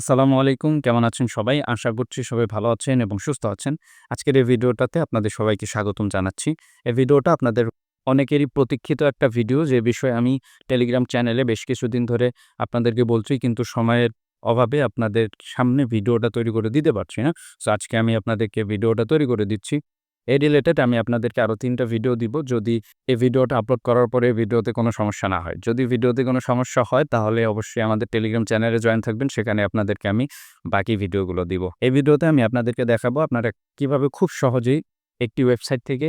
আসসালামু আলাইকুম। কেমন আছেন সবাই? আশা করছি সবাই ভালো আছেন এবং সুস্থ আছেন। আজকের এই ভিডিওটাতে আপনাদের সবাইকে স্বাগতম জানাচ্ছি। এই ভিডিওটা আপনাদের অনেকেরই প্রতীক্ষিত একটা ভিডিও। যে বিষয়ে আমি টেলিগ্রাম চ্যানেলে বেশ কিছুদিন ধরে আপনাদেরকে বলছি, কিন্তু সময়ের অভাবে আপনাদের সামনে ভিডিওটা তৈরি করে দিতে পারছি না। সো আজকে আমি আপনাদেরকে ভিডিওটা তৈরি করে দিচ্ছি। এই রিলেটেড আমি আপনাদেরকে আরও তিনটা ভিডিও দিব। যদি এই ভিডিওটা আপলোড করার পরে ভিডিওতে কোনো সমস্যা না হয়। যদি ভিডিওতে কোনো সমস্যা হয়, তাহলে অবশ্যই আমাদের টেলিগ্রাম চ্যানেলে জয়েন থাকবেন। সেখানে আপনাদেরকে আমি বাকি ভিডিওগুলো দিব। এই ভিডিওতে আমি আপনাদেরকে দেখাবো আপনারা কীভাবে খুব সহজেই একটি ওয়েবসাইট থেকে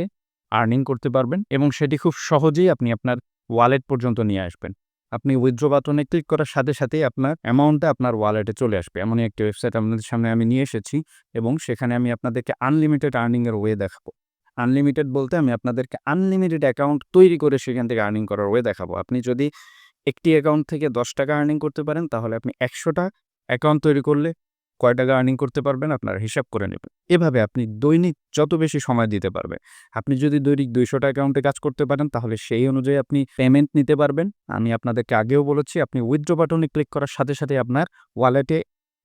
আর্নিং করতে পারবেন এবং সেটি খুব সহজেই আপনি আপনার ওয়ালেট পর্যন্ত নিয়ে আসবেন। আপনি উইথড্র বাটনে ক্লিক করার সাথে সাথেই আপনার অ্যামাউন্টটা আপনার ওয়ালেটে চলে আসবে। এমনই একটি ওয়েবসাইট আপনাদের সামনে আমি নিয়ে এসেছি এবং সেখানে আমি আপনাদেরকে আনলিমিটেড আর্নিংয়ের ওয়ে দেখাবো। আনলিমিটেড বলতে আমি আপনাদেরকে আনলিমিটেড অ্যাকাউন্ট তৈরি করে সেখান থেকে আর্নিং করার ওয়ে দেখাবো। আপনি যদি একটি অ্যাকাউন্ট থেকে দশ টাকা আর্নিং করতে পারেন, তাহলে আপনি একশোটা অ্যাকাউন্ট তৈরি করলে কয় টাকা আর্নিং করতে পারবেন, আপনার হিসাব করে নেবেন। এভাবে আপনি দৈনিক যত বেশি সময় দিতে পারবেন। আপনি যদি দৈনিক দুইশোটা অ্যাকাউন্টে কাজ করতে পারেন, তাহলে সেই অনুযায়ী আপনি পেমেন্ট নিতে পারবেন। আমি আপনাদেরকে আগেও বলেছি, আপনি উইথড্র বাটনে ক্লিক করার সাথে সাথে আপনার ওয়ালেটে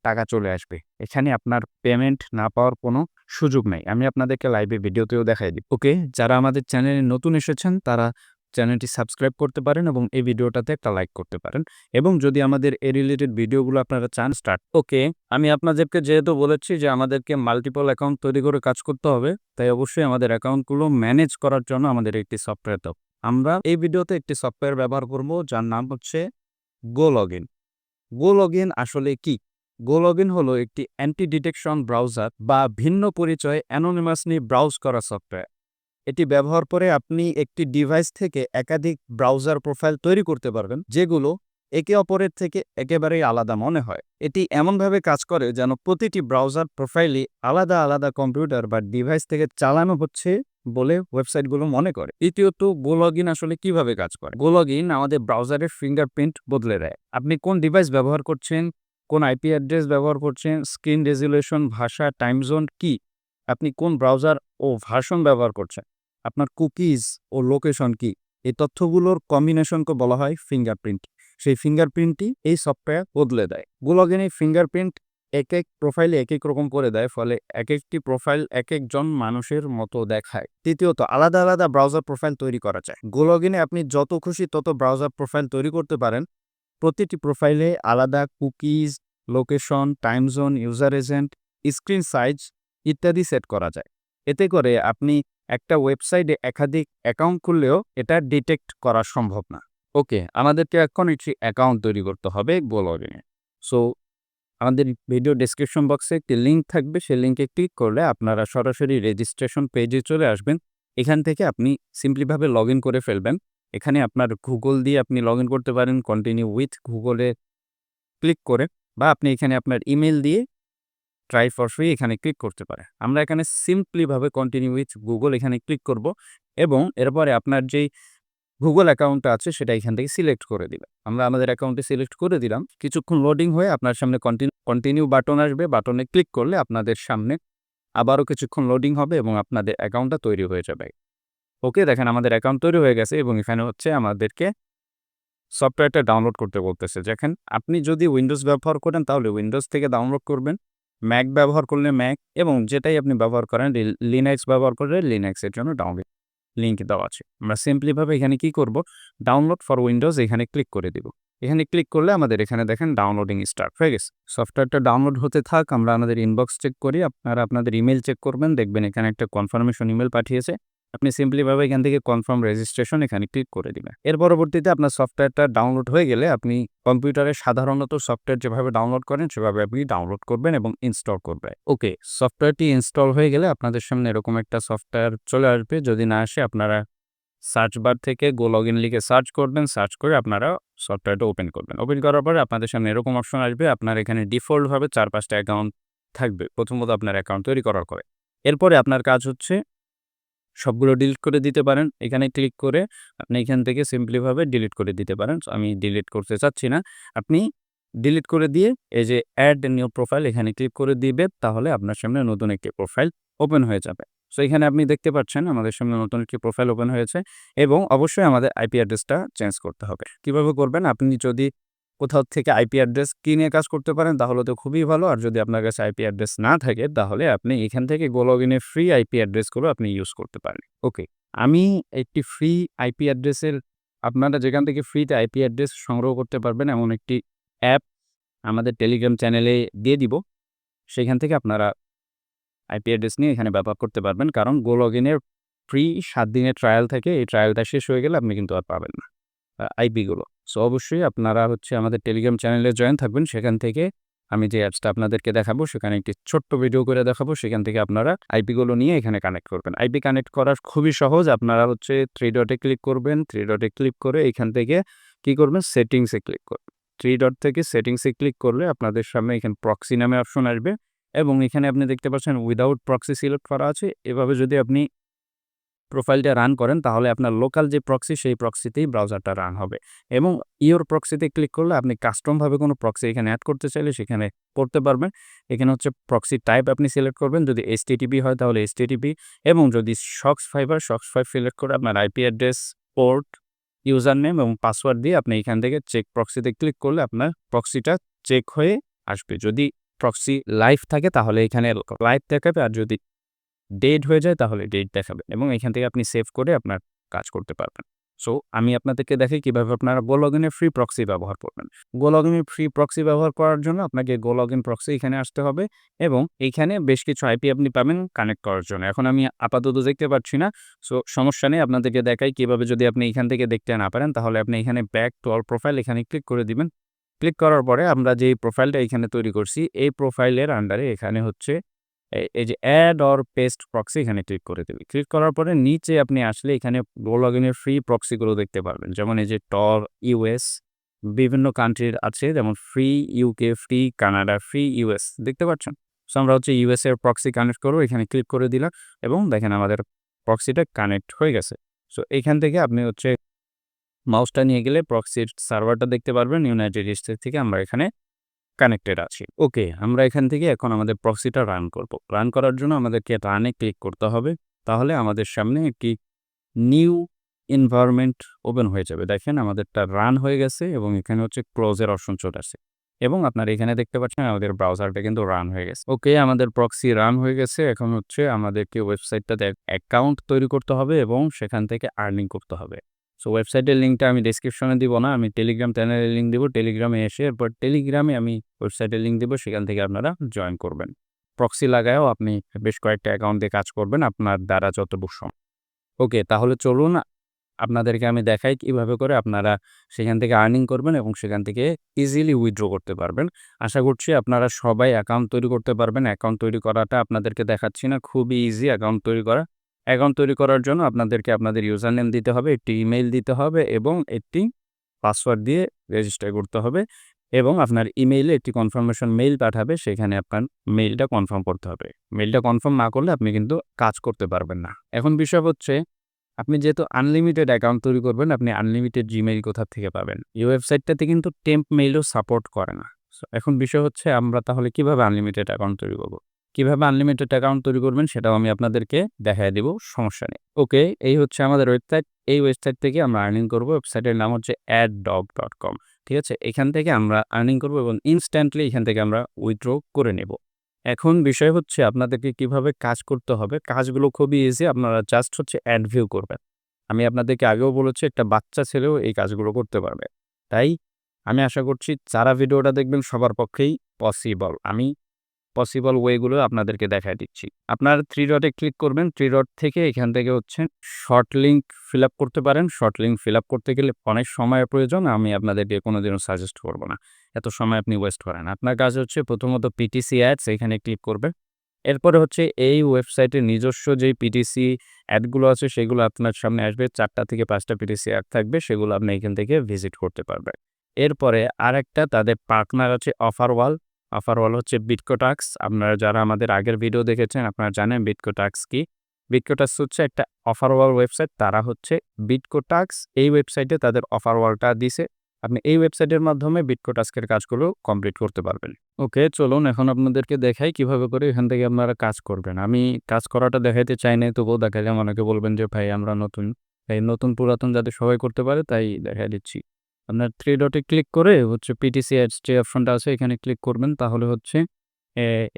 টাকা চলে আসবে। এখানে আপনার পেমেন্ট না পাওয়ার কোনো সুযোগ নেই। আমি আপনাদেরকে লাইভে ভিডিওতেও দেখাই দিই। ওকে যারা আমাদের চ্যানেলে নতুন এসেছেন, তারা চ্যানেলটি সাবস্ক্রাইব করতে পারেন এবং এই ভিডিওটাতে একটা লাইক করতে পারেন। এবং যদি আমাদের এ রিলেটেড ভিডিওগুলো আপনারা চান, স্টার্ট ওকে, আমি আপনাদেরকে যেহেতু বলেছি যে আমাদেরকে মাল্টিপল অ্যাকাউন্ট তৈরি করে কাজ করতে হবে, তাই অবশ্যই আমাদের অ্যাকাউন্টগুলো ম্যানেজ করার জন্য আমাদের একটি সফটওয়্যার দাও। আমরা এই ভিডিওতে একটি সফটওয়্যার ব্যবহার করব, যার নাম হচ্ছে go log in go log in আসলে কি? গো লগ ইন হলো একটি অ্যান্টি ডিটেকশন ব্রাউজার বা ভিন্ন পরিচয় অ্যানোনিমাসলি ব্রাউজ করা সফটওয়্যার এটি ব্যবহার করে আপনি একটি ডিভাইস থেকে একাধিক ব্রাউজার প্রোফাইল তৈরি করতে পারবেন, যেগুলো একে অপরের থেকে একেবারেই আলাদা মনে হয়। এটি এমনভাবে কাজ করে যেন প্রতিটি ব্রাউজার প্রোফাইলই আলাদা আলাদা কম্পিউটার বা ডিভাইস থেকে চালানো হচ্ছে বলে ওয়েবসাইটগুলো মনে করে। দ্বিতীয়ত গোলগ ইন আসলে কীভাবে কাজ করে? গোলগ ইন আমাদের ব্রাউজারের ফিঙ্গারপ্রিন্ট বদলে দেয়। আপনি কোন ডিভাইস ব্যবহার করছেন, কোন আইপি অ্যাড্রেস ব্যবহার করছেন স্ক্রিন রেজুলেশন ভাষা টাইম জোন কি, আপনি কোন ব্রাউজার ও ভার্সন ব্যবহার করছেন? আপনার কুকিজ ও লোকেশন কি? এই তথ্যগুলোর কম্বিনেশনকে বলা হয় ফিঙ্গারপ্রিন্ট সেই ফিঙ্গারপ্রিন্টটি এই সফটওয়্যার বদলে দেয়। গুলগেন এই ফিঙ্গারপ্রিন্ট এক এক প্রোফাইলে এক এক রকম করে দেয়, ফলে এক একটি প্রোফাইল এক একজন মানুষের মতো দেখায়। তৃতীয়ত, আলাদা আলাদা ব্রাউজার প্রোফাইল তৈরি করা যায়। গুলগিনে আপনি যত খুশি তত ব্রাউজার প্রোফাইল তৈরি করতে পারেন। প্রতিটি প্রোফাইলে আলাদা cookies location time zone user agent screen size ইত্যাদি সেট করা যায়। এতে করে আপনি একটা ওয়েবসাইটে একাধিক অ্যাকাউন্ট খুললেও এটা ডিটেক্ট করা সম্ভব না। ওকে, আমাদেরকে এখন একটি অ্যাকাউন্ট তৈরি করতে হবে গোলগিনে সো, আমাদের ভিডিও ডেসক্রিপশন বক্সে একটি লিঙ্ক থাকবে, সেই লিঙ্কে ক্লিক করলে আপনারা সরাসরি রেজিস্ট্রেশন পেজে চলে আসবেন। এখান থেকে আপনি সিম্পলিভাবে লগ ইন করে ফেলবেন। এখানে আপনার গুগল দিয়ে আপনি লগ ইন করতে পারেন কন্টিনিউ উইথ গুগলে ক্লিক করে, বা আপনি এখানে আপনার ইমেল দিয়ে ট্রাই ফর ফ্রি এখানে ক্লিক করতে পারে। আমরা এখানে সিম্পলিভাবে কন্টিনিউ উইথ গুগল এখানে ক্লিক করব এবং এরপরে আপনার যেই গুগল অ্যাকাউন্টটা আছে সেটা এখান থেকে সিলেক্ট করে দিলাম আমরা আমাদের অ্যাকাউন্টে সিলেক্ট করে দিলাম। কিছুক্ষণ লোডিং হয়ে আপনার সামনে কন্টিনিউ কন্টিনিউ বাটন আসবে। বাটনে ক্লিক করলে আপনাদের সামনে আবারও কিছুক্ষণ লোডিং হবে এবং আপনাদের অ্যাকাউন্টটা তৈরি হয়ে যাবে। ওকে দেখেন আমাদের অ্যাকাউন্ট তৈরি হয়ে গেছে এবং এখানে হচ্ছে আমাদেরকে সফটওয়্যারটা ডাউনলোড করতে বলতেছে। দেখেন, আপনি যদি উইন্ডোজ ব্যবহার করেন তাহলে উইন্ডোজ থেকে ডাউনলোড করবেন। ম্যাক ব্যবহার করলে ম্যাক এবং যেটাই আপনি ব্যবহার করেন লিনাক্স ব্যবহার করলে লিনাক্সের জন্য ডাউনলোড লিঙ্ক দেওয়া আছে। আমরা সিম্পলিভাবে এখানে কি করব? ডাউনলোড ফর উইন্ডোজ এখানে ক্লিক করে দিব। এখানে ক্লিক করলে আমাদের এখানে দেখেন ডাউনলোডিং স্টার্ট হয়ে গেছে। সফটওয়্যারটা ডাউনলোড হতে থাক, আমরা আমাদের ইনবক্স চেক করি, আপনারা আপনাদের ইমেল চেক করবেন, দেখবেন এখানে একটা কনফার্মেশন ইমেল পাঠিয়েছে। আপনি সিম্পলিভাবে এখান থেকে কনফার্ম রেজিস্ট্রেশন এখানে ক্লিক করে দিবেন। এর পরবর্তীতে আপনার সফটওয়্যারটা ডাউনলোড হয়ে গেলে আপনি কম্পিউটারে সাধারণত সফটওয়্যার যেভাবে ডাউনলোড করেন, সেভাবে আপনি ডাউনলোড করবেন এবং ইনস্টল করবেন। ওকে সফটওয়্যারটি ইনস্টল হয়ে গেলে আপনাদের সামনে এরকম একটা সফটওয়্যার চলে আসবে। যদি না আসে, আপনারা সার্চ বার থেকে গো লগ ইন লিখে সার্চ করবেন। সার্চ করে আপনারা সফটওয়্যারটা ওপেন করবেন। ওপেন করার পরে আপনাদের সামনে এরকম অপশন আসবে। আপনার এখানে ডিফল্টভাবে চার পাঁচটা অ্যাকাউন্ট থাকবে। প্রথমত আপনার অ্যাকাউন্ট তৈরি করার পরে। এরপরে আপনার কাজ হচ্ছে সবগুলো ডিলিট করে দিতে পারেন। এখানে ক্লিক করে আপনি এখান থেকে সিম্পলিভাবে ডিলিট করে দিতে পারেন। আমি ডিলিট করতে চাচ্ছি না। আপনি ডিলিট করে দিয়ে এই যে অ্যাড নিউ প্রোফাইল এখানে ক্লিক করে দিবে, তাহলে আপনার সামনে নতুন একটি প্রোফাইল ওপেন হয়ে যাবে। সো এখানে আপনি দেখতে পাচ্ছেন আমাদের সামনে নতুন একটি প্রোফাইল ওপেন হয়েছে এবং অবশ্যই আমাদের আইপি অ্যাড্রেসটা চেঞ্জ করতে হবে। কীভাবে করবেন? আপনি যদি কোথাও থেকে আইপি অ্যাড্রেস কিনে কাজ করতে পারেন, তাহলে তো খুবই ভালো। আর যদি আপনার কাছে আইপি অ্যাড্রেস না থাকে, তাহলে আপনি এখান থেকে গো লগ ইনের ফ্রি আইপি অ্যাড্রেসগুলো আপনি ইউজ করতে পারেন। ওকে আমি একটি ফ্রি আইপি অ্যাড্রেসের, আপনারা যেখান থেকে ফ্রিতে আইপি অ্যাড্রেস সংগ্রহ করতে পারবেন, এমন একটি অ্যাপ আমাদের টেলিগ্রাম চ্যানেলে দিয়ে দিব। সেখান থেকে আপনারা আইপি অ্যাড্রেস নিয়ে এখানে ব্যবহার করতে পারবেন। কারণ গো লগ ইনের ফ্রি সাত দিনের ট্রায়াল থাকে, এই ট্রায়ালটা শেষ হয়ে গেলে আপনি কিন্তু আর পাবেন না। আইপিগুলো সো অবশ্যই আপনারা হচ্ছে আমাদের টেলিগ্রাম চ্যানেলে জয়েন থাকবেন। সেখান থেকে আমি যে অ্যাপসটা আপনাদেরকে দেখাবো, সেখানে একটি ছোট্ট ভিডিও করে দেখাবো। সেখান থেকে আপনারা আইপিগুলো নিয়ে এখানে কানেক্ট করবেন। আইপি কানেক্ট করার খুবই সহজ। আপনারা হচ্ছে থ্রি ডটে ক্লিক করবেন। থ্রি ডটে ক্লিক করে এখান থেকে কি করবেন? সেটিংসে ক্লিক করবেন। থ্রি ডট থেকে সেটিংসে ক্লিক করলে আপনাদের সামনে এখানে প্রক্সি নামে অপশন আসবে। এবং এখানে আপনি দেখতে পাচ্ছেন উইদাউট প্রক্সি সিলেক্ট করা আছে। এভাবে যদি আপনি প্রোফাইলটা রান করেন, তাহলে আপনার লোকাল যে প্রক্সি সেই প্রক্সিতেই ব্রাউজারটা রান হবে। এবং ইওর প্রক্সিতে ক্লিক করলে আপনি কাস্টমভাবে কোনো প্রক্সি এখানে অ্যাড করতে চাইলে সেখানে করতে পারবেন। এখানে হচ্ছে প্রক্সি টাইপ আপনি সিলেক্ট করবেন। যদি এস হয় তাহলে এস এবং যদি socks fibre socks five select করে আপনার IP address port user name এবং পাসওয়ার্ড দিয়ে আপনি এখান থেকে চেক প্রক্সিতে ক্লিক করলে আপনার প্রক্সিটা চেক হয়ে আসবে। যদি প্রক্সি লাইভ থাকে তাহলে এখানে লাইভ দেখাবে। আর যদি ডেট হয়ে যায়, তাহলে ডেট দেখাবে এবং এখান থেকে আপনি সেভ করে আপনার কাজ করতে পারবেন। সো আমি আপনাদেরকে দেখাই কীভাবে আপনারা গো ফ্রি প্রক্সি ব্যবহার করবেন। গো লগ ফ্রি প্রক্সি ব্যবহার করার জন্য আপনাকে গো লগ ইন প্রক্সি এখানে আসতে হবে এবং এইখানে বেশ কিছু আইপি আপনি পাবেন কানেক্ট করার জন্য। এখন আমি আপাতত দেখতে পাচ্ছি না সো সমস্যা নেই, আপনাদেরকে দেখাই কীভাবে যদি আপনি এখান থেকে দেখতে না পারেন, তাহলে আপনি এখানে ব্যাক টু অল প্রোফাইল এখানে ক্লিক করে দিবেন। ক্লিক করার পরে আমরা যে প্রোফাইলটা এখানে তৈরি করছি, এই প্রোফাইলের আন্ডারে এখানে হচ্ছে এই যে অ্যাড অর পেস্ট প্রক্সি এখানে ক্লিক করে দেবে। ক্লিক করার পরে নিচে আপনি আসলে এখানে গো লগ ইনের ফ্রি প্রক্সিগুলো দেখতে পারবেন। যেমন এই যে টর ইউএস বিভিন্ন কান্ট্রির আছে, যেমন free UK free Canada free US দেখতে পাচ্ছেন? সো আমরা হচ্ছে ইউএস এর প্রক্সি কানেক্ট করব, এখানে ক্লিক করে দিলাম এবং দেখেন আমাদের প্রক্সিটা কানেক্ট হয়ে গেছে। সো এখান থেকে আপনি হচ্ছে মাউসটা নিয়ে গেলে প্রক্সির সার্ভারটা দেখতে পারবেন। ইউনাইটেড স্টেট থেকে আমরা এখানে কানেক্টেড আছি। ওকে আমরা এখান থেকে এখন আমাদের প্রক্সিটা রান করব। রান করার জন্য আমাদেরকে রানে ক্লিক করতে হবে। তাহলে আমাদের সামনে একটি নিউ এনভায়রনমেন্ট ওপেন হয়ে যাবে। দেখেন আমাদেরটা রান হয়ে গেছে এবং এখানে হচ্ছে ক্লোজের অপশন চলে আসে। এবং আপনার এখানে দেখতে পাচ্ছেন আমাদের ব্রাউজারটা কিন্তু রান হয়ে গেছে। ওকে আমাদের প্রক্সি রান হয়ে গেছে। এখন হচ্ছে আমাদেরকে ওয়েবসাইটটাতে অ্যাকাউন্ট তৈরি করতে হবে এবং সেখান থেকে আর্নিং করতে হবে। সো ওয়েবসাইটের লিঙ্কটা আমি ডিসক্রিপশনে দিব না, আমি টেলিগ্রাম চ্যানেলের লিঙ্ক দিব টেলিগ্রামে এসে এরপর টেলিগ্রামে আমি ওয়েবসাইটের লিঙ্ক দিব, সেখান থেকে আপনারা জয়েন করবেন। প্রক্সি লাগায়ও আপনি বেশ কয়েকটা অ্যাকাউন্ট কাজ করবেন আপনার দ্বারা যতটুকু সম ওকে তাহলে চলুন আপনাদেরকে আমি দেখাই কীভাবে করে আপনারা সেখান থেকে আর্নিং করবেন এবং সেখান থেকে ইজিলি উইথড্র করতে পারবেন। আশা করছি আপনারা সবাই অ্যাকাউন্ট তৈরি করতে পারবেন। অ্যাকাউন্ট তৈরি করাটা আপনাদেরকে দেখাচ্ছি না, খুবই ইজি অ্যাকাউন্ট তৈরি করা। অ্যাকাউন্ট তৈরি করার জন্য আপনাদেরকে আপনাদের ইউজার নেম দিতে হবে, একটি ইমেইল দিতে হবে এবং একটি পাসওয়ার্ড দিয়ে রেজিস্টার করতে হবে এবং আপনার ইমেইলে একটি কনফার্মেশন মেইল পাঠাবে, সেখানে আপনার মেইলটা কনফার্ম করতে হবে। মেইলটা কনফার্ম না করলে আপনি কিন্তু কাজ করতে পারবেন না। এখন বিষয় হচ্ছে, আপনি যেহেতু আনলিমিটেড অ্যাকাউন্ট তৈরি করবেন, আপনি আনলিমিটেড জিমেইল কোথা থেকে পাবেন? এই ওয়েবসাইটটাতে কিন্তু টেম্প মেইলও সাপোর্ট করে না। এখন বিষয় হচ্ছে, আমরা তাহলে কীভাবে আনলিমিটেড অ্যাকাউন্ট তৈরি করব? কীভাবে আনলিমিটেড অ্যাকাউন্ট তৈরি করবেন সেটাও আমি আপনাদেরকে দেখাই দেব, সমস্যা নেই। ওকে এই হচ্ছে আমাদের ওয়েবসাইট এই ওয়েবসাইট থেকে আমরা আর্নিং করব। ওয়েবসাইটের নাম হচ্ছে অ্যাড ডট কম ঠিক আছে? এখান থেকে আমরা আর্নিং করব এবং ইনস্ট্যান্টলি এখান থেকে আমরা উইথড্র করে নেব। এখন বিষয় হচ্ছে আপনাদেরকে কীভাবে কাজ করতে হবে। কাজগুলো খুবই ইজি আপনারা জাস্ট হচ্ছে অ্যাড ভিউ করবেন। আমি আপনাদেরকে আগেও বলেছি, একটা বাচ্চা ছেলেও এই কাজগুলো করতে পারবে। তাই আমি আশা করছি, যারা ভিডিওটা দেখবেন সবার পক্ষেই পসিবল আমি পসিবল ওয়েগুলো আপনাদেরকে দেখায় দিচ্ছি। আপনার থ্রি ডটে ক্লিক করবেন। থ্রি ডট থেকে এখান থেকে হচ্ছে শর্ট লিঙ্ক ফিল আপ করতে পারেন। শর্ট লিঙ্ক ফিল আপ করতে গেলে অনেক সময় প্রয়োজন। আমি আপনাদেরকে কোনোদিনও সাজেস্ট করব না। এত সময় আপনি ওয়েস্ট করেন। আপনার কাজ হচ্ছে প্রথমত পিটিসি অ্যাডস এখানে ক্লিক করবে এরপরে হচ্ছে এই ওয়েবসাইটের নিজস্ব যেই পিটিসি অ্যাডগুলো আছে, সেগুলো আপনার সামনে আসবে। চারটা থেকে পাঁচটা পিটিসি অ্যাড থাকবে, সেগুলো আপনি এখান থেকে ভিজিট করতে পারবেন। এরপরে আরেকটা তাদের পার্টনার আছে অফার ওয়াল অফার ওয়াল হচ্ছে বিটকোটাক্স আপনারা যারা আমাদের আগের ভিডিও দেখেছেন, আপনারা জানেন বিটকো বিটকোটাক্স কি? বিটকো বিটকোটাক্স হচ্ছে একটা অফার ওয়াল ওয়েবসাইট তারা হচ্ছে বিটকো বিটকোটাক্স এই ওয়েবসাইটে তাদের অফার ওয়ালটা দিছে। আপনি এই ওয়েবসাইটের মাধ্যমে বিটকোটাস্কের কাজগুলো কমপ্লিট করতে পারবেন। ওকে চলুন এখন আপনাদেরকে দেখাই কীভাবে করে এখান থেকে আপনারা কাজ করবেন। আমি কাজ করাটা দেখাইতে চাই না তবুও দেখা যায় অনেকে বলবেন যে, ভাই, আমরা নতুন। এই নতুন পুরাতন যাতে সবাই করতে পারে, তাই দেখাই দিচ্ছি। আপনার থ্রি ডটে ক্লিক করে হচ্ছে পিটিসি অ্যাডস যে অপশনটা আছে, এখানে ক্লিক করবেন তাহলে হচ্ছে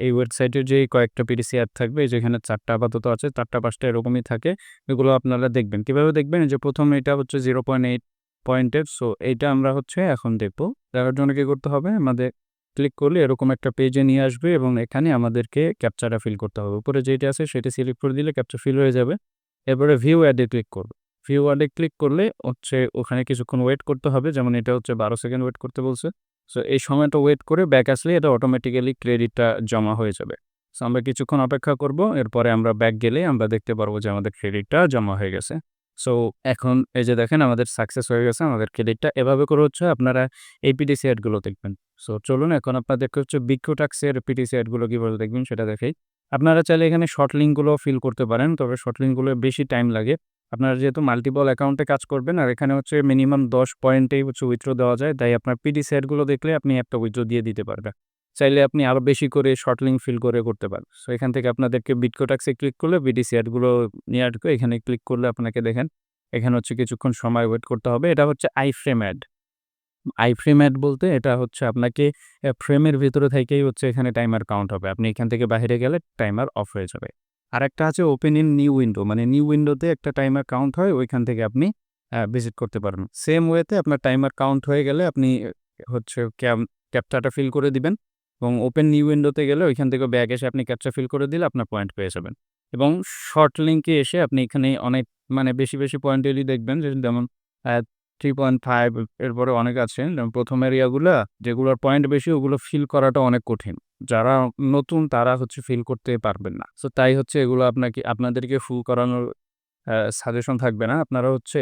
এই ওয়েবসাইটের যেই কয়েকটা পিটিসি অ্যাড থাকবে যেখানে চারটা আপাতত আছে, চারটা পাঁচটা এরকমই থাকে। এগুলো আপনারা দেখবেন। কীভাবে দেখবেন? যে প্রথম এটা হচ্ছে 0.8 পয়েন্টের। সো এইটা আমরা হচ্ছে এখন দেখব। দেখার জন্য কী করতে হবে? আমাদের ক্লিক করলে এরকম একটা পেজে নিয়ে আসবে এবং এখানে আমাদেরকে ক্যাপচাটা ফিল করতে হবে। উপরে যেইটা আছে, সেটা সিলেক্ট করে দিলে ক্যাপচা ফিল হয়ে যাবে। এরপরে ভিউ অ্যাড ক্লিক করব। ভিউ এ ক্লিক করলে হচ্ছে ওখানে কিছুক্ষণ ওয়েট করতে হবে। যেমন এটা হচ্ছে ১২ সেকেন্ড ওয়েট করতে বলছে। সো এই সময়টা ওয়েট করে ব্যাক আসলে এটা অটোমেটিক্যালি ক্রেডিটটা জমা হয়ে যাবে। সো আমরা কিছুক্ষণ অপেক্ষা করব। এরপরে আমরা ব্যাক গেলে আমরা দেখতে পারব যে আমাদের ক্রেডিটটা জমা হয়ে গেছে। সো এখন এই যে দেখেন আমাদের সাকসেস হয়ে গেছে, আমাদের ক্রেডিটটা। এভাবে করে হচ্ছে আপনারা এই পিটিসি অ্যাডগুলো দেখবেন। সো চলুন এখন আপনাদেরকে হচ্ছে বিক্ষটাক্সের পিটিসি অ্যাডগুলো কীভাবে দেখবেন সেটা দেখাই। আপনারা চাইলে এখানে শর্ট লিঙ্কগুলো ফিল করতে পারেন। তবে শর্ট লিঙ্কগুলো বেশি টাইম লাগে। আপনারা যেহেতু মাল্টিপল অ্যাকাউন্টে কাজ করবেন, আর এখানে হচ্ছে মিনিমাম ১০ পয়েন্টেই হচ্ছে উইথড্র দেওয়া যায়। তাই আপনার পিডি অ্যাডগুলো দেখলে আপনি একটা উইথড্র দিয়ে দিতে পারবেন। চাইলে আপনি আরও বেশি করে শর্ট লিঙ্ক ফিল করে করতে পারেন। সো এখান থেকে আপনাদেরকে বিটকোটাক্সে ক্লিক করলে বিটিসি অ্যাডগুলো নিয়ে আসবে। এখানে ক্লিক করলে আপনাকে দেখেন, এখানে হচ্ছে কিছুক্ষণ সময় ওয়েট করতে হবে। এটা হচ্ছে আইফ্রেম অ্যাড। আইফ্রেম অ্যাড বলতে এটা হচ্ছে আপনাকে ফ্রেমের ভিতরে থেকেই হচ্ছে এখানে টাইমার কাউন্ট হবে। আপনি এখান থেকে বাইরে গেলে টাইমার অফ হয়ে যাবে। আরেকটা আছে ওপেন ইন নিউ উইন্ডো মানে নিউ উইন্ডোতে একটা টাইমার কাউন্ট হয় ওইখান থেকে আপনি ভিজিট করতে পারেন সেম ওয়েতে আপনার টাইমার কাউন্ট হয়ে গেলে আপনি হচ্ছে ক্যাপচাটা ফিল করে দিবেন এবং ওপেন নিউ উইন্ডোতে গেলে ওইখান থেকে ব্যাগ এসে আপনি ক্যাপচা ফিল করে দিলে আপনার পয়েন্ট পেয়ে যাবেন। এবং শর্ট লিঙ্কে এসে আপনি এখানে অনেক মানে বেশি, বেশি পয়েন্টেরই দেখবেন যে যেমন আ 3.5 এরপরে অনেক আছে। যেমন ১ম এরিয়াগুলা যেগুলোর পয়েন্ট বেশি ওগুলো ফিল করাটা অনেক কঠিন। যারা নতুন তারা হচ্ছে ফিল করতে পারবেন না। সো তাই হচ্ছে এগুলো আপনাকে, আপনাদেরকে ফুল করানোর সাজেশন থাকবে না। আপনারা হচ্ছে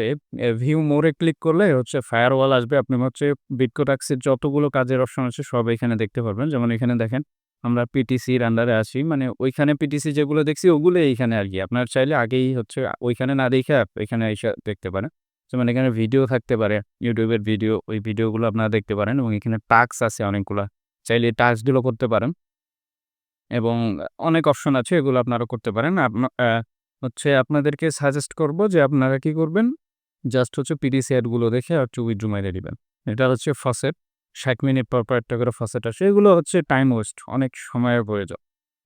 ভিউ মোর ক্লিক করলে হচ্ছে ফায়ারওয়াল আসবে। আপনি হচ্ছে বিটকোটাক্সের যতগুলো কাজের অপশন আছে সব এখানে দেখতে পারবেন। যেমন এখানে দেখেন, আমরা পিটিসির আন্ডারে আছি। মানে ওইখানে পিটিসি যেগুলো দেখছি ওগুলো এইখানে আর কি আপনার চাইলে আগেই হচ্ছে ওইখানে না দেখে এখানে এসে দেখতে পারেন। যেমন এখানে ভিডিও থাকতে পারে। ইউটিউবের ভিডিও ওই ভিডিওগুলো আপনারা দেখতে পারেন এবং এখানে টাক্স আছে অনেকগুলা। চাইলে টাস্কগুলো করতে পারেন। এবং অনেক অপশন আছে এগুলো আপনারা করতে পারেন। হচ্ছে আপনাদেরকে সাজেস্ট করব যে আপনারা কি করবেন? জাস্ট হচ্ছে পিটিসি অ্যাডগুলো দেখে হচ্ছে উইথড্র মাইরে দিবেন। এটা হচ্ছে ফসেট ৬০ মিনিট পর, পর একটা করে ফসেট আসে। এগুলো হচ্ছে টাইম ওয়েস্ট অনেক সময়ের প্রয়োজন।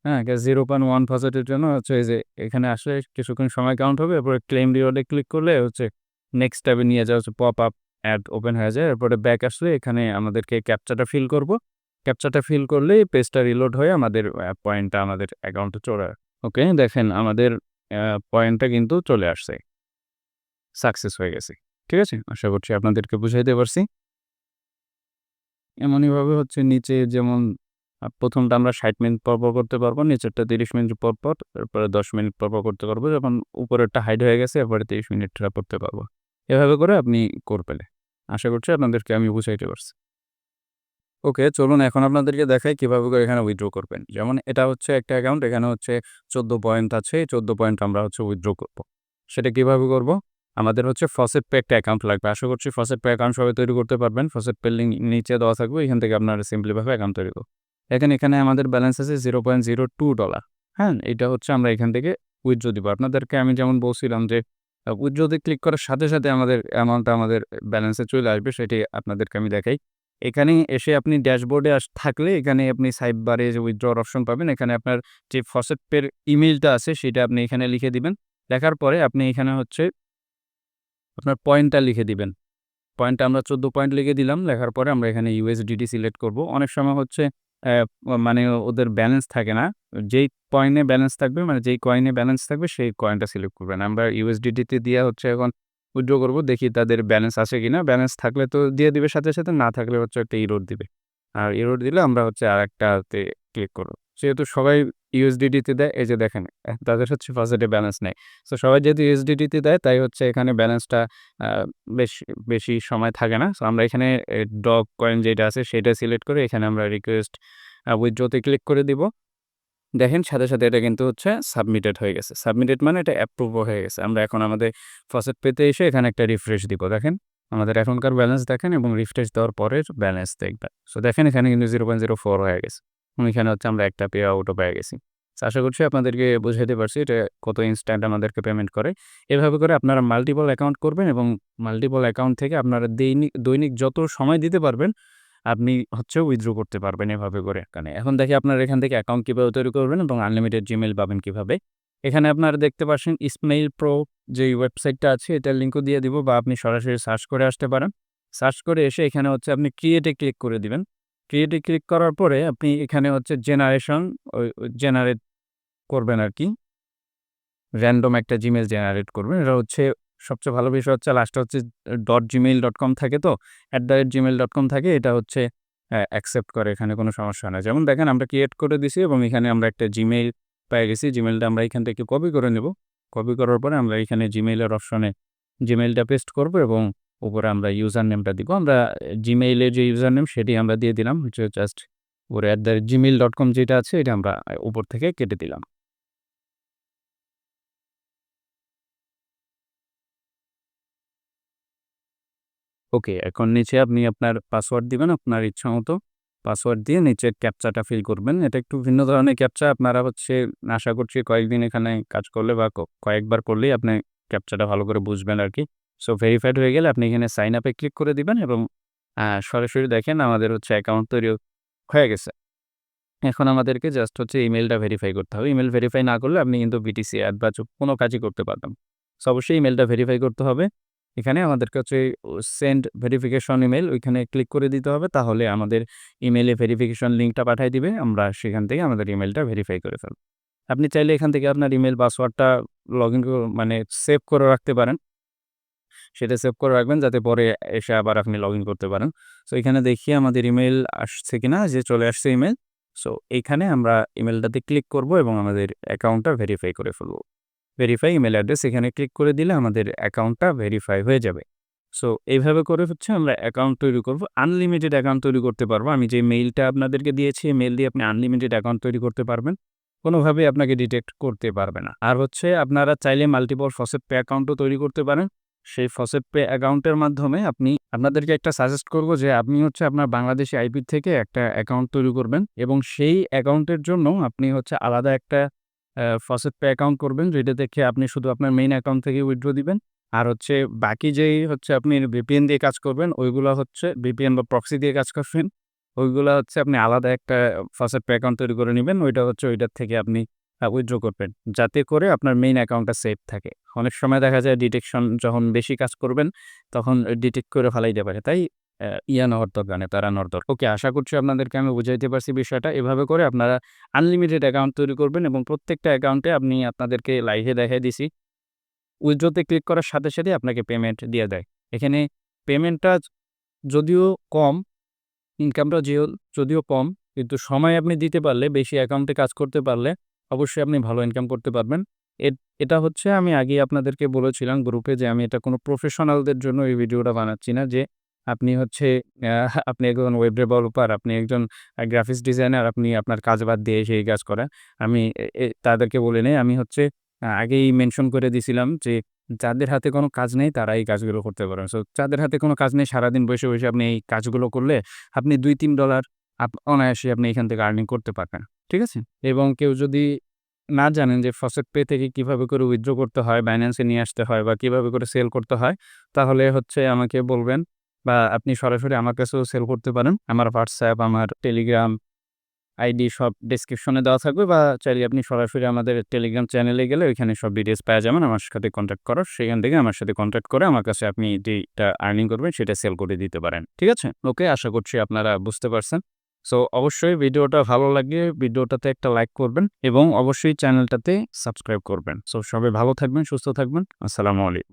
হ্যাঁ? 0.1 ফসেটের জন্য হচ্ছে এই যে এখানে আসলে কিছুক্ষণ সময় কাউন্ট হবে। এরপরে ক্লেম রিওয়ার্ড ক্লিক করলে হচ্ছে নেক্সট ট্যাবে নিয়ে যাওয়া হচ্ছে পপ আপ অ্যাড ওপেন হয়ে যায়। এরপরে ব্যাক আসলে এখানে আমাদেরকে ক্যাপচাটা ফিল করব। ক্যাপচাটা ফিল করলেই পেজটা রিলোড হয়ে আমাদের পয়েন্টটা আমাদের অ্যাকাউন্টে চলে ওকে দেখেন আমাদের পয়েন্টটা কিন্তু চলে আসছে। সাকসেস হয়ে গেছে। ঠিক আছে? আশা করছি আপনাদেরকে বুঝাইতে পারছি। এমনইভাবে হচ্ছে নিচে যেমন প্রথমটা আমরা ৬০ মিনিট পর, পর করতে পারব। নিচেরটা ৩০ মিনিট পর, পর এরপরে ১০ মিনিট পর, পর করতে পারব। যখন উপরেরটা হাইড হয়ে গেছে এরপরে ৩০ মিনিটটা করতে পারব। এভাবে করে আপনি করবেন। আশা করছি আপনাদেরকে আমি বুঝাইতে পারছি। ওকে চলুন এখন আপনাদেরকে দেখাই কীভাবে করে এখানে উইথড্র করবেন। যেমন এটা হচ্ছে একটা অ্যাকাউন্ট এখানে হচ্ছে ১৪ পয়েন্ট আছে। এই ১৪ পয়েন্ট আমরা হচ্ছে উইথড্র করব। সেটা কীভাবে করব? আমাদের হচ্ছে ফসেট পে একটা অ্যাকাউন্ট লাগবে। আশা করছি ফসেট পে অ্যাকাউন্ট সবাই তৈরি করতে পারবেন। ফসেট পে লিঙ্ক নিচে দেওয়া থাকবে। এখান থেকে আপনারা সিম্পলি ভাবে অ্যাকাউন্ট তৈরি করুন। দেখেন এখানে আমাদের ব্যালেন্স আছে $0.02 হ্যাঁ? এটা হচ্ছে আমরা এখান থেকে উইথড্র দিব। আপনাদেরকে আমি যেমন বলছিলাম যে আ উইথড্র ক্লিক করার সাথে, সাথে আমাদের অ্যামাউন্টটা আমাদের ব্যালেন্সে চলে আসবে সেটি আপনাদেরকে আমি দেখাই। এখানে এসে আপনি ড্যাশবোর্ডে আস, থাকলে এখানে আপনি সাইড বারে যে উইথড্রর অপশন পাবেন। এখানে আপনার যে ফসেট পের ইমেইলটা আছে সেটা আপনি এখানে লিখে দিবেন। লেখার পরে আপনি এখানে হচ্ছে আপনার পয়েন্টটা লিখে দিবেন। পয়েন্টটা আমরা ১৪ পয়েন্ট লিখে দিলাম। লেখার পরে আমরা এখানে USDT সিলেক্ট করব। অনেক সময় হচ্ছে মানে ওদের ব্যালেন্স থাকে না। যেই কয়েনে ব্যালেন্স থাকবে মানে যেই কয়েনে ব্যালেন্স থাকবে, সেই কয়েনটা সিলেক্ট করবেন। আমরা USDT তে দিয়ে হচ্ছে এখন উইথড্র করব। দেখি তাদের ব্যালেন্স আছে কিনা। ব্যালেন্স থাকলে তো দিয়ে দিবে সাথে, সাথে না থাকলে হচ্ছে একটা এরর দিবে। আর এরর দিলে আমরা হচ্ছে আর আরেকটাতে ক্লিক করব। যেহেতু সবাই USDT তে দেয় এই যে দেখেন তাদের হচ্ছে ফসেটে ব্যালেন্স নাই। সো সবাই যেহেতু USDT তে দেয় তাই হচ্ছে এখানে ব্যালেন্সটা বেশ বেশি সময় থাকে না। সো আমরা এখানে ডগ কয়েন যেটা আছে সেটা সিলেক্ট করে এখানে আমরা রিকোয়েস্ট উইথড্রোতে ক্লিক করে দিব। দেখেন সাথে, সাথে এটা কিন্তু হচ্ছে সাবমিটেড হয়ে গেছে। সাবমিটেড মানে এটা অ্যাপ্রুভ হয়ে গেছে। আমরা এখন আমাদের ফসেট পেতে এসে এখানে একটা রিফ্রেশ দিব। দেখেন আমাদের এখনকার ব্যালেন্স দেখেন এবং রিফ্রেশ দেওয়ার পরের ব্যালেন্স দেখবেন। সো দেখেন এখানে কিন্তু 0.04 হয়ে গেছে। এখানে হচ্ছে আমরা একটা পে আউটও পেয়ে গেছি। আশা করছি আপনাদেরকে বোঝাতে পারছি এটা কত ইনস্ট্যান্ট আমাদেরকে পেমেন্ট করে এভাবে করে আপনারা মাল্টিপল অ্যাকাউন্ট করবেন এবং মাল্টিপল অ্যাকাউন্ট থেকে আপনারা দৈনিক দৈনিক যত সময় দিতে পারবেন আপনি হচ্ছে উইথড্র করতে পারবেন এভাবে করে এখানে। এখন দেখি আপনার এখান থেকে অ্যাকাউন্ট কীভাবে তৈরি করবেন এবং আনলিমিটেড জিমেল পাবেন কীভাবে। এখানে আপনারা দেখতে পাচ্ছেন ইসমাইল প্রো যে ওয়েবসাইটটা আছে, এটার লিঙ্কও দিয়ে দিব বা আপনি সরাসরি সার্চ করে আসতে পারেন। সার্চ করে এসে এখানে হচ্ছে আপনি ক্রিয়েটে ক্লিক করে দিবেন। ক্রিয়েটে ক্লিক করার পরে আপনি এখানে হচ্ছে জেনারেশন ওই জেনারেট করবেন আর কি র্যান্ডম একটা জিমেল জেনারেট করবেন। এটা হচ্ছে সবচেয়ে ভালো বিষয় হচ্ছে লাস্টে হচ্ছে ডট জিমেইল ডট কম থাকে তো? At the rate Gmail dot com থাকে, এটা হচ্ছে অ্যাকসেপ্ট করে, এখানে কোনো সমস্যা না। যেমন দেখেন, আমরা ক্রিয়েট করে দিছি এবং এখানে আমরা একটা জিমেইল পেয়ে গেছি। জিমেইলটা আমরা এখান থেকে কপি করে নেব। কপি করার পরে আমরা এখানে জিমেইলের অপশনে জিমেইলটা পেস্ট করব এবং উপরে আমরা ইউজার নেমটা দিব। আমরা জিমেইলে যে ইউজার নেম সেটি আমরা দিয়ে দিলাম, হচ্ছে জাস্ট উপরে at the Gmail dot com যেটা আছে, এটা আমরা উপর থেকে কেটে দিলাম। ওকে এখন নিচে আপনি আপনার পাসওয়ার্ড দিবেন আপনার ইচ্ছা মতো। পাসওয়ার্ড দিয়ে নিচে ক্যাপচাটা ফিল করবেন। এটা একটু ভিন্ন ধরনের ক্যাপচা আপনারা হচ্ছে, আশা করছি কয়েকদিন এখানে কাজ করলে বা কয়েকবার করলেই আপনি ক্যাপচাটা ভালো করে বুঝবেন আর কি। সো ভেরিফাইড হয়ে গেলে আপনি এখানে সাইন আপে ক্লিক করে দিবেন এবং সরাসরি দেখেন আমাদের হচ্ছে অ্যাকাউন্ট তৈরি হয়ে গেছে। এখন আমাদেরকে জাস্ট হচ্ছে ইমেলটা ভেরিফাই করতে হবে। ইমেল ভেরিফাই না করলে আপনি কিন্তু বিটিসি অ্যাড বা কোনো কাজই করতে পারতাম সো অবশ্যই ইমেলটা ভেরিফাই করতে হবে। এখানে আমাদেরকে হচ্ছে সেন্ড ভেরিফিকেশন ইমেল ওইখানে ক্লিক করে দিতে হবে। তাহলে আমাদের ইমেলে ভেরিফিকেশন লিঙ্কটা পাঠিয়ে দিবে। আমরা সেখান থেকে আমাদের ইমেলটা ভেরিফাই করে ফেলব। আপনি চাইলে এখান থেকে আপনার ইমেল পাসওয়ার্ডটা লগ ইন মানে সেভ করে রাখতে পারেন। সেটা সেভ করে রাখবেন যাতে পরে এসে আবার আপনি লগ ইন করতে পারেন। সো এখানে দেখি আমাদের ইমেল আসছে কিনা, যে চলে আসছে ইমেল সো এখানে আমরা ইমেলটাতে ক্লিক করব এবং আমাদের অ্যাকাউন্টটা ভেরিফাই করে ফেলব। ভেরিফাই ইমেল অ্যাড্রেস এখানে ক্লিক করে দিলে আমাদের অ্যাকাউন্টটা ভেরিফাই হয়ে যাবে। সো এইভাবে করে হচ্ছে আমরা অ্যাকাউন্ট তৈরি করব। আনলিমিটেড অ্যাকাউন্ট তৈরি করতে পারব। আমি যে মেইলটা আপনাদেরকে দিয়েছি মেল দিয়ে আপনি আনলিমিটেড অ্যাকাউন্ট তৈরি করতে পারবেন। কোনোভাবেই আপনাকে ডিটেক্ট করতে পারবে না। আর হচ্ছে আপনারা চাইলে মাল্টিপল ফসেট পে অ্যাকাউন্টও তৈরি করতে পারেন। সেই ফসেট পে অ্যাকাউন্টের মাধ্যমে আপনি, আপনাদেরকে একটা সাজেস্ট করব যে আপনি হচ্ছে আপনার বাংলাদেশি আইপি থেকে একটা অ্যাকাউন্ট তৈরি করবেন। এবং সেই অ্যাকাউন্টের জন্য আপনি হচ্ছে আলাদা একটা ফসেট পে অ্যাকাউন্ট করবেন, যেটা দেখে আপনি শুধু আপনার মেইন অ্যাকাউন্ট থেকে উইথড্র দিবেন। আর হচ্ছে বাকি যেই হচ্ছে আপনি ভিপিএন দিয়ে কাজ করবেন, ওইগুলো হচ্ছে ভিপিএন বা প্রক্সি দিয়ে কাজ করবেন। ওইগুলো হচ্ছে আপনি আলাদা একটা ফসেট পে অ্যাকাউন্ট তৈরি করে নেবেন, ওইটা হচ্ছে ওইটার থেকে আপনি উইথড্র করবেন। যাতে করে আপনার মেইন অ্যাকাউন্টটা সেফ থাকে। অনেক সময় দেখা যায় ডিটেকশন যখন বেশি কাজ করবেন, তখন ডিটেক্ট করে ফেলাইতে পারে। তাই ইয়া নেওয়ার দরকার নেই তারা নেওয়ার দরকার। ওকে, আশা করছি আপনাদেরকে আমি বুঝাইতে পারছি বিষয়টা। এভাবে করে আপনারা আনলিমিটেড অ্যাকাউন্ট তৈরি করবেন এবং প্রত্যেকটা অ্যাকাউন্টে আপনি আপনাদেরকে লাইভে দেখাই দিছি। উইথড্রোতে ক্লিক করার সাথে সাথে আপনাকে পেমেন্ট দিয়ে দেয়। এখানে পেমেন্টটা যদিও কম ইনকামটা যেও যদিও কম, কিন্তু সময় আপনি দিতে পারলে, বেশি অ্যাকাউন্টে কাজ করতে পারলে, অবশ্যই আপনি ভালো ইনকাম করতে পারবেন। এটা হচ্ছে আমি আগে আপনাদেরকে বলেছিলাম গ্রুপে যে আমি এটা কোনো প্রফেশনালদের জন্য এই ভিডিওটা বানাচ্ছি না, যে আপনি হচ্ছে আপনি একজন ওয়েব ডেভেলপার, আপনি একজন গ্রাফিক্স ডিজাইনার, আপনি আপনার কাজ বাদ দিয়ে সেই কাজ করেন। আমি তাদেরকে বলে নেই আমি হচ্ছে আগেই মেনশন করে দিছিলাম যে যাদের হাতে কোনো কাজ নেই তারা এই কাজগুলো করতে পারেন। সো যাদের হাতে কোনো কাজ নেই সারাদিন বসে, বসে আপনি এই কাজগুলো করলে আপনি দুই তিন ডলার আপ অনায়াসে আপনি এখান থেকে আর্নিং করতে পারবেন। ঠিক আছে? এবং কেউ যদি না জানেন যে ফসেট পে থেকে কীভাবে করে উইথড্র করতে হয়, বাইন্যান্সে নিয়ে আসতে হয় বা কীভাবে করে সেল করতে হয়, তাহলে হচ্ছে আমাকে বলবেন। বা আপনি সরাসরি আমার কাছেও সেল করতে পারেন। আমার হোয়াটসঅ্যাপ আমার টেলিগ্রাম আইডি সব ডিসক্রিপশনে দেওয়া থাকবে বা চাইলে আপনি সরাসরি আমাদের টেলিগ্রাম চ্যানেলে গেলে ওইখানে সব ডিটেলস পাওয়া যাবেন আমার সাথে কন্ট্যাক্ট করার সেখান থেকে আমার সাথে কন্ট্যাক্ট করে আমার কাছে আপনি যেটা আর্নিং করবেন সেটা সেল করে দিতে পারেন। ঠিক আছে? ওকে আশা করছি আপনারা বুঝতে পারছেন। সো অবশ্যই ভিডিওটা ভালো লাগলে ভিডিওটাতে একটা লাইক করবেন এবং অবশ্যই চ্যানেলটাতে সাবস্ক্রাইব করবেন। সো সবাই ভালো থাকবেন, সুস্থ থাকবেন। আসসালামু আলাইকুম।